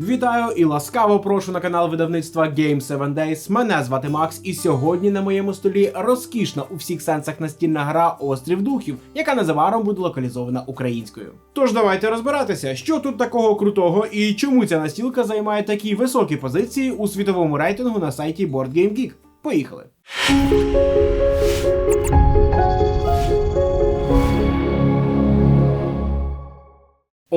Вітаю і ласкаво прошу на канал видавництва Game 7 Days. Мене звати Макс, і сьогодні на моєму столі розкішна у всіх сенсах настільна гра Острів Духів, яка незабаром буде локалізована українською. Тож давайте розбиратися, що тут такого крутого і чому ця настілка займає такі високі позиції у світовому рейтингу на сайті Board Game Geek. Поїхали!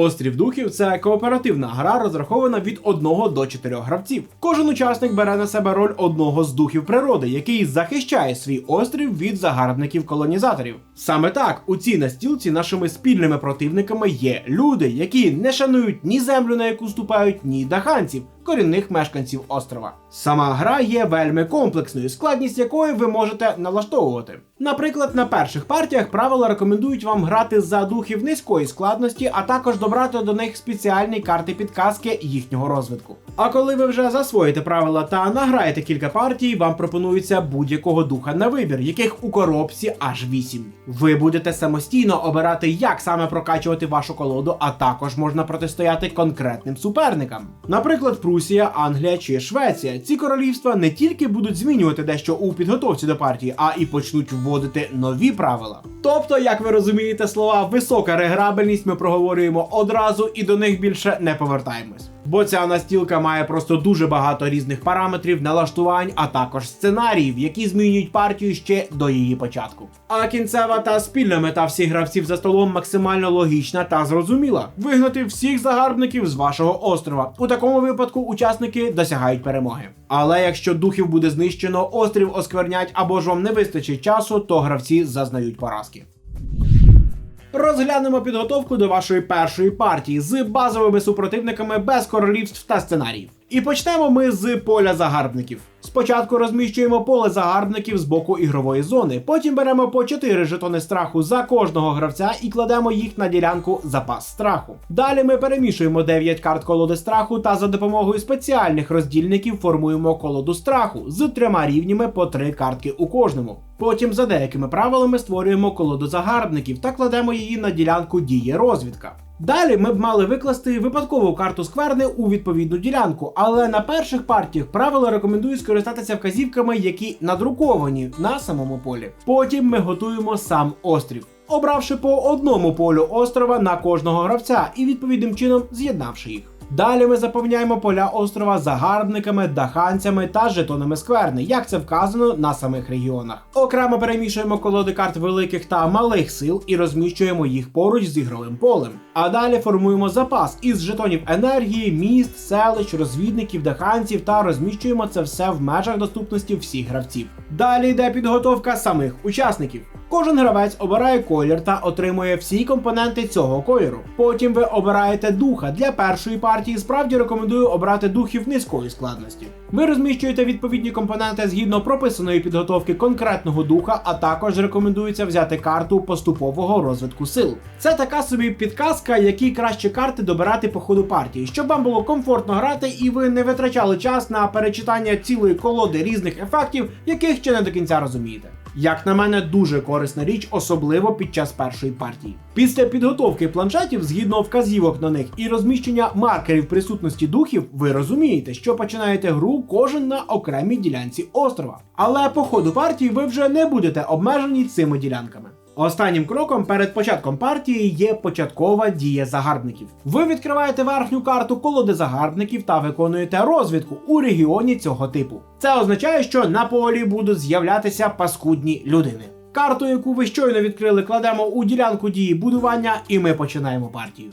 Острів Духів це кооперативна гра, розрахована від 1 до 4 гравців. Кожен учасник бере на себе роль одного з духів природи, який захищає свій острів від загарбників-колонізаторів. Саме так у цій настілці нашими спільними противниками є люди, які не шанують ні землю, на яку ступають, ні даханців. Корінних мешканців острова. Сама гра є вельми комплексною, складність якої ви можете налаштовувати. Наприклад, на перших партіях правила рекомендують вам грати за духів низької складності, а також добрати до них спеціальні карти підказки їхнього розвитку. А коли ви вже засвоїте правила та награєте кілька партій, вам пропонується будь-якого духа на вибір, яких у коробці аж 8. Ви будете самостійно обирати, як саме прокачувати вашу колоду, а також можна протистояти конкретним суперникам. Наприклад, Прусія, Англія чи Швеція. Ці королівства не тільки будуть змінювати дещо у підготовці до партії, а і почнуть вводити нові правила. Тобто, як ви розумієте, слова висока реграбельність ми проговорюємо одразу і до них більше не повертаємось. Бо ця настілка має просто дуже багато різних параметрів, налаштувань, а також сценаріїв, які змінюють партію ще до її початку. А кінцева та спільна мета всіх гравців за столом максимально логічна та зрозуміла: вигнати всіх загарбників з вашого острова. У такому випадку учасники досягають перемоги. Але якщо духів буде знищено, острів осквернять або ж вам не вистачить часу, то гравці зазнають поразки. Розглянемо підготовку до вашої першої партії з базовими супротивниками без королівств та сценаріїв. І почнемо ми з поля загарбників. Спочатку розміщуємо поле загарбників з боку ігрової зони, потім беремо по 4 жетони страху за кожного гравця і кладемо їх на ділянку запас страху. Далі ми перемішуємо 9 карт колоди страху та за допомогою спеціальних роздільників формуємо колоду страху з трьома рівнями по 3 картки у кожному. Потім за деякими правилами створюємо колоду загарбників та кладемо її на ділянку дії розвідка. Далі ми б мали викласти випадкову карту скверни у відповідну ділянку, але на перших партіях правила рекомендують скористатися вказівками, які надруковані на самому полі. Потім ми готуємо сам острів, обравши по одному полю острова на кожного гравця і відповідним чином з'єднавши їх. Далі ми заповняємо поля острова загарбниками, даханцями та жетонами скверни, як це вказано на самих регіонах. Окремо перемішуємо колоди карт великих та малих сил і розміщуємо їх поруч з ігровим полем. А далі формуємо запас із жетонів енергії, міст, селищ, розвідників, даханців та розміщуємо це все в межах доступності всіх гравців. Далі йде підготовка самих учасників. Кожен гравець обирає колір та отримує всі компоненти цього кольору. Потім ви обираєте духа. Для першої партії справді рекомендую обрати духів низької складності. Ви розміщуєте відповідні компоненти згідно прописаної підготовки конкретного духа, а також рекомендується взяти карту поступового розвитку сил. Це така собі підказка, які краще карти добирати по ходу партії, щоб вам було комфортно грати і ви не витрачали час на перечитання цілої колоди різних ефектів, яких ще не до кінця розумієте. Як на мене, дуже корисна річ, особливо під час першої партії. Після підготовки планшетів, згідно вказівок на них і розміщення маркерів присутності духів, ви розумієте, що починаєте гру кожен на окремій ділянці острова. Але по ходу партії ви вже не будете обмежені цими ділянками. Останнім кроком перед початком партії є початкова дія загарбників. Ви відкриваєте верхню карту колоди загарбників та виконуєте розвідку у регіоні цього типу. Це означає, що на полі будуть з'являтися паскудні людини. Карту, яку ви щойно відкрили, кладемо у ділянку дії будування, і ми починаємо партію.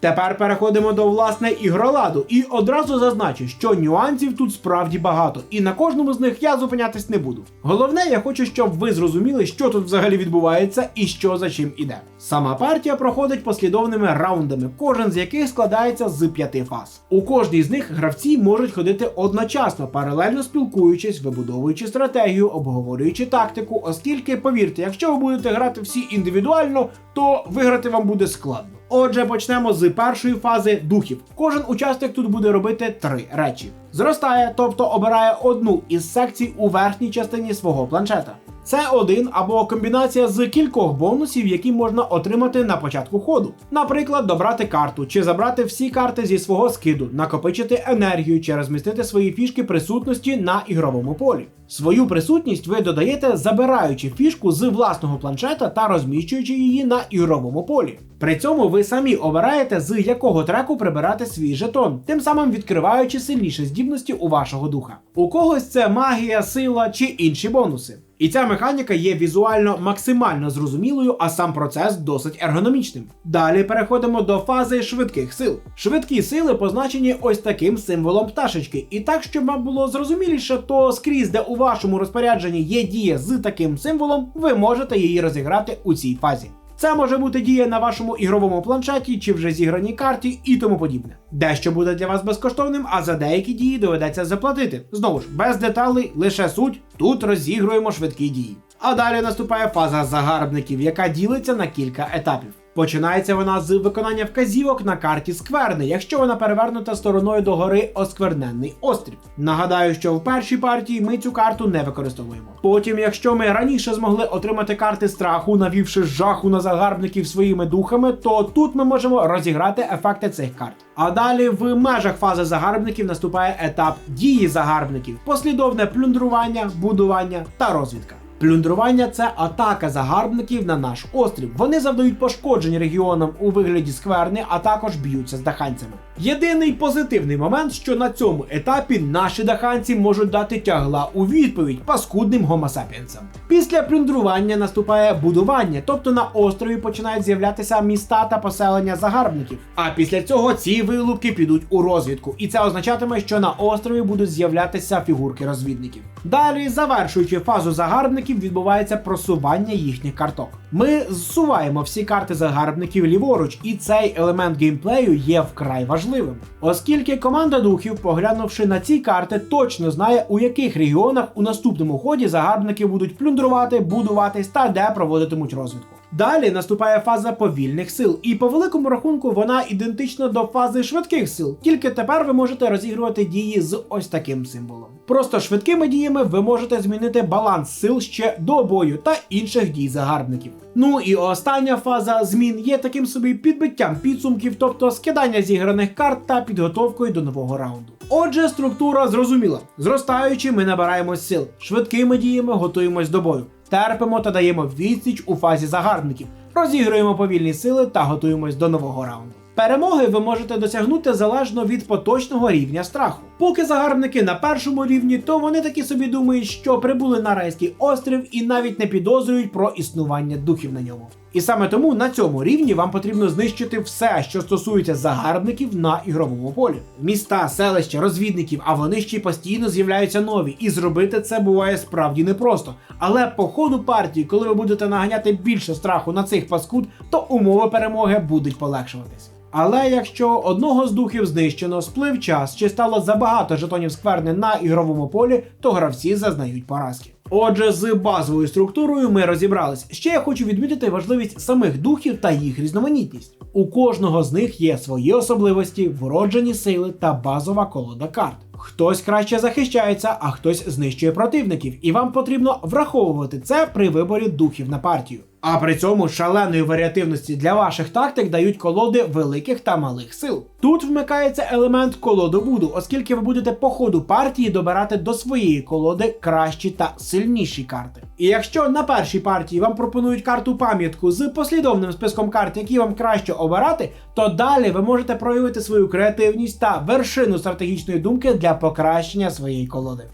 Тепер переходимо до власне ігроладу і одразу зазначу, що нюансів тут справді багато, і на кожному з них я зупинятись не буду. Головне, я хочу, щоб ви зрозуміли, що тут взагалі відбувається і що за чим іде. Сама партія проходить послідовними раундами, кожен з яких складається з п'яти фаз. У кожній з них гравці можуть ходити одночасно, паралельно спілкуючись, вибудовуючи стратегію, обговорюючи тактику, оскільки, повірте, якщо ви будете грати всі індивідуально, то виграти вам буде складно. Отже, почнемо з першої фази духів. Кожен учасник тут буде робити три речі: зростає, тобто обирає одну із секцій у верхній частині свого планшета. Це один або комбінація з кількох бонусів, які можна отримати на початку ходу. Наприклад, добрати карту чи забрати всі карти зі свого скиду, накопичити енергію чи розмістити свої фішки присутності на ігровому полі. Свою присутність ви додаєте, забираючи фішку з власного планшета та розміщуючи її на ігровому полі. При цьому ви самі обираєте, з якого треку прибирати свій жетон, тим самим відкриваючи сильніші здібності у вашого духа. У когось це магія, сила чи інші бонуси. І ця механіка є візуально максимально зрозумілою, а сам процес досить ергономічним. Далі переходимо до фази швидких сил. Швидкі сили позначені ось таким символом пташечки. І так, щоб вам було зрозуміліше, то скрізь, де у вашому розпорядженні є дія з таким символом, ви можете її розіграти у цій фазі. Це може бути дія на вашому ігровому планшеті чи вже зіграній карті і тому подібне. Дещо буде для вас безкоштовним, а за деякі дії доведеться заплатити. Знову ж, без деталей, лише суть. Тут розігруємо швидкі дії. А далі наступає фаза загарбників, яка ділиться на кілька етапів. Починається вона з виконання вказівок на карті скверни, якщо вона перевернута стороною до гори оскверненний острів. Нагадаю, що в першій партії ми цю карту не використовуємо. Потім, якщо ми раніше змогли отримати карти страху, навівши жаху на загарбників своїми духами, то тут ми можемо розіграти ефекти цих карт. А далі в межах фази загарбників наступає етап дії загарбників, послідовне плюндрування, будування та розвідка. Плюндрування це атака загарбників на наш острів. Вони завдають пошкоджень регіонам у вигляді скверни, а також б'ються з даханцями. Єдиний позитивний момент, що на цьому етапі наші даханці можуть дати тягла у відповідь паскудним гомосапіенсам. Після плюндрування наступає будування, тобто на острові починають з'являтися міста та поселення загарбників. А після цього ці вилупки підуть у розвідку, і це означатиме, що на острові будуть з'являтися фігурки розвідників. Далі, завершуючи фазу загарбників, відбувається просування їхніх карток. Ми зсуваємо всі карти загарбників ліворуч, і цей елемент геймплею є вкрай важливим, оскільки команда духів, поглянувши на ці карти, точно знає, у яких регіонах у наступному ході загарбники будуть плюндрувати, будуватись та де проводитимуть розвідку. Далі наступає фаза повільних сил, і по великому рахунку вона ідентична до фази швидких сил, тільки тепер ви можете розігрувати дії з ось таким символом. Просто швидкими діями ви можете змінити баланс сил ще до бою та інших дій загарбників. Ну і остання фаза змін є таким собі підбиттям підсумків, тобто скидання зіграних карт та підготовкою до нового раунду. Отже, структура зрозуміла. Зростаючи, ми набираємо сил, швидкими діями готуємось до бою. Терпимо та даємо відсіч у фазі загарбників, розігруємо повільні сили та готуємось до нового раунду. Перемоги ви можете досягнути залежно від поточного рівня страху. Поки загарбники на першому рівні, то вони таки собі думають, що прибули на райський острів і навіть не підозрюють про існування духів на ньому. І саме тому на цьому рівні вам потрібно знищити все, що стосується загарбників на ігровому полі. Міста, селища, розвідників, а вони ще постійно з'являються нові, і зробити це буває справді непросто. Але по ходу партії, коли ви будете наганяти більше страху на цих паскуд, то умови перемоги будуть полегшуватись. Але якщо одного з духів знищено, сплив час чи стало забагато жетонів скверни на ігровому полі, то гравці зазнають поразки. Отже, з базовою структурою ми розібрались. Ще я хочу відмітити важливість самих духів та їх різноманітність. У кожного з них є свої особливості, вроджені сили та базова колода карт. Хтось краще захищається, а хтось знищує противників, і вам потрібно враховувати це при виборі духів на партію. А при цьому шаленої варіативності для ваших тактик дають колоди великих та малих сил. Тут вмикається елемент колодобуду, оскільки ви будете по ходу партії добирати до своєї колоди кращі та сильніші карти. І якщо на першій партії вам пропонують карту пам'ятку з послідовним списком карт, які вам краще обирати, то далі ви можете проявити свою креативність та вершину стратегічної думки для покращення своєї колоди.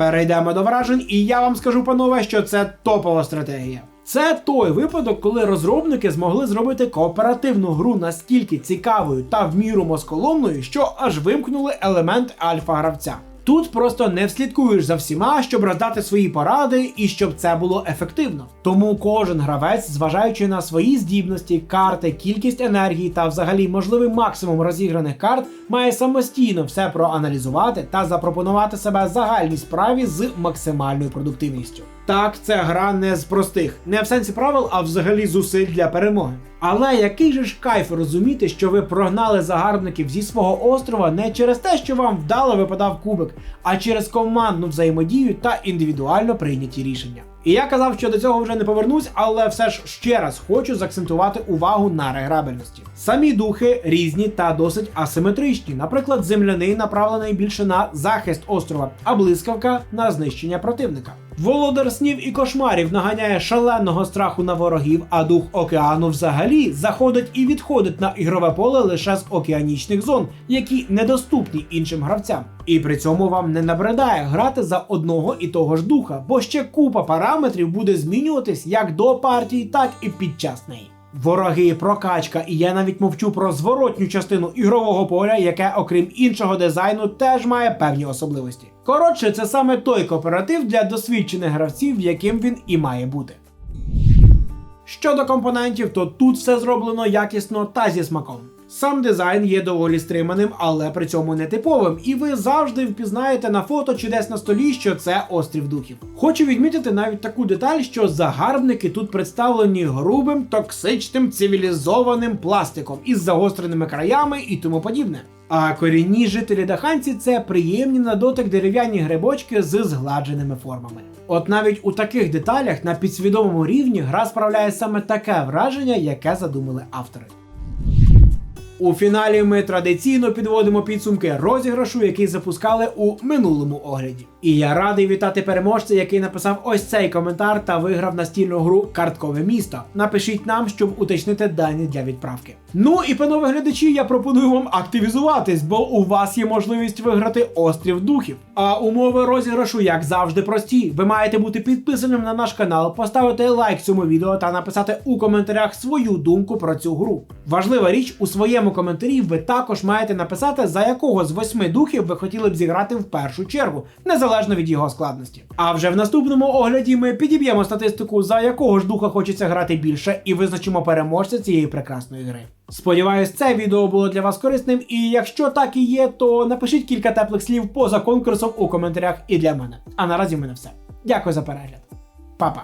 Перейдемо до вражень, і я вам скажу, панове, що це топова стратегія. Це той випадок, коли розробники змогли зробити кооперативну гру настільки цікавою та в міру москоломною, що аж вимкнули елемент альфа-гравця. Тут просто не вслідкуєш за всіма, щоб роздати свої поради і щоб це було ефективно. Тому кожен гравець, зважаючи на свої здібності, карти, кількість енергії та взагалі можливий максимум розіграних карт, має самостійно все проаналізувати та запропонувати себе загальній справі з максимальною продуктивністю. Так, це гра не з простих, не в сенсі правил, а взагалі зусиль для перемоги. Але який же ж кайф розуміти, що ви прогнали загарбників зі свого острова не через те, що вам вдало випадав кубик, а через командну взаємодію та індивідуально прийняті рішення. І я казав, що до цього вже не повернусь, але все ж ще раз хочу заакцентувати увагу на реграбельності. Самі духи різні та досить асиметричні. Наприклад, земляний направлений більше на захист острова, а блискавка на знищення противника. Володар снів і кошмарів наганяє шаленого страху на ворогів, а дух океану взагалі заходить і відходить на ігрове поле лише з океанічних зон, які недоступні іншим гравцям. І при цьому вам не набридає грати за одного і того ж духа, бо ще купа параметрів буде змінюватись як до партії, так і під час неї. Вороги, прокачка, і я навіть мовчу про зворотню частину ігрового поля, яке, окрім іншого дизайну, теж має певні особливості. Коротше, це саме той кооператив для досвідчених гравців, яким він і має бути. Щодо компонентів, то тут все зроблено якісно та зі смаком. Сам дизайн є доволі стриманим, але при цьому не типовим, і ви завжди впізнаєте на фото чи десь на столі, що це острів духів. Хочу відмітити навіть таку деталь, що загарбники тут представлені грубим, токсичним, цивілізованим пластиком із загостреними краями і тому подібне. А корінні жителі даханці це приємні на дотик дерев'яні грибочки з згладженими формами. От навіть у таких деталях на підсвідомому рівні гра справляє саме таке враження, яке задумали автори. У фіналі ми традиційно підводимо підсумки розіграшу, який запускали у минулому огляді. І я радий вітати переможця, який написав ось цей коментар та виграв настільну гру Карткове місто. Напишіть нам, щоб уточнити дані для відправки. Ну і панове глядачі, я пропоную вам активізуватись, бо у вас є можливість виграти острів духів. А умови розіграшу, як завжди, прості. Ви маєте бути підписаним на наш канал, поставити лайк цьому відео та написати у коментарях свою думку про цю гру. Важлива річ у своєму коментарі ви також маєте написати, за якого з восьми духів ви хотіли б зіграти в першу чергу, незалежно від його складності. А вже в наступному огляді ми підіб'ємо статистику, за якого ж духа хочеться грати більше, і визначимо переможця цієї прекрасної гри. Сподіваюсь, це відео було для вас корисним, і якщо так і є, то напишіть кілька теплих слів поза конкурсом у коментарях і для мене. А наразі в мене все. Дякую за перегляд. Па-па!